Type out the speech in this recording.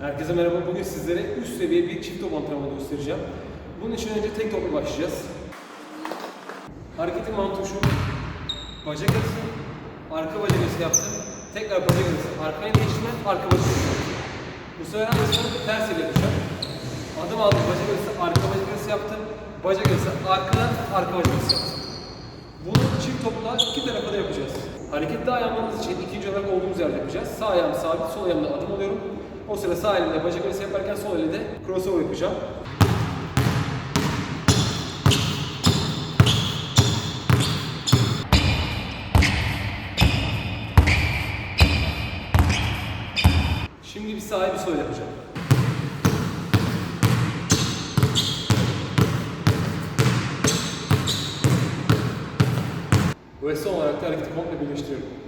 Herkese merhaba. Bugün sizlere üst seviye bir çift top antrenmanı göstereceğim. Bunun için önce tek topla başlayacağız. Hareketin mantığı şu. Bacak arası, arka bacak arası yaptım. Tekrar bacak arası, arkaya geçme, arka bacak arası. Bu sefer arasını ters ile yapacağım. Adım aldım, bacak arası, arka bacak arası yaptım. Bacak arası, arkadan arka bacak arası yaptım. Bunu çift topla iki tarafa da yapacağız. Hareketli ayağımız için ikinci olarak olduğumuz yerde yapacağız. Sağ ayağım sabit, sol ayağımda adım alıyorum. O sıra sağ elimle bacak arası yaparken sol elimde crossover yapacağım. Şimdi bir sağa bir sol yapacağım. Ve son olarak da hareketi komple birleştiriyorum.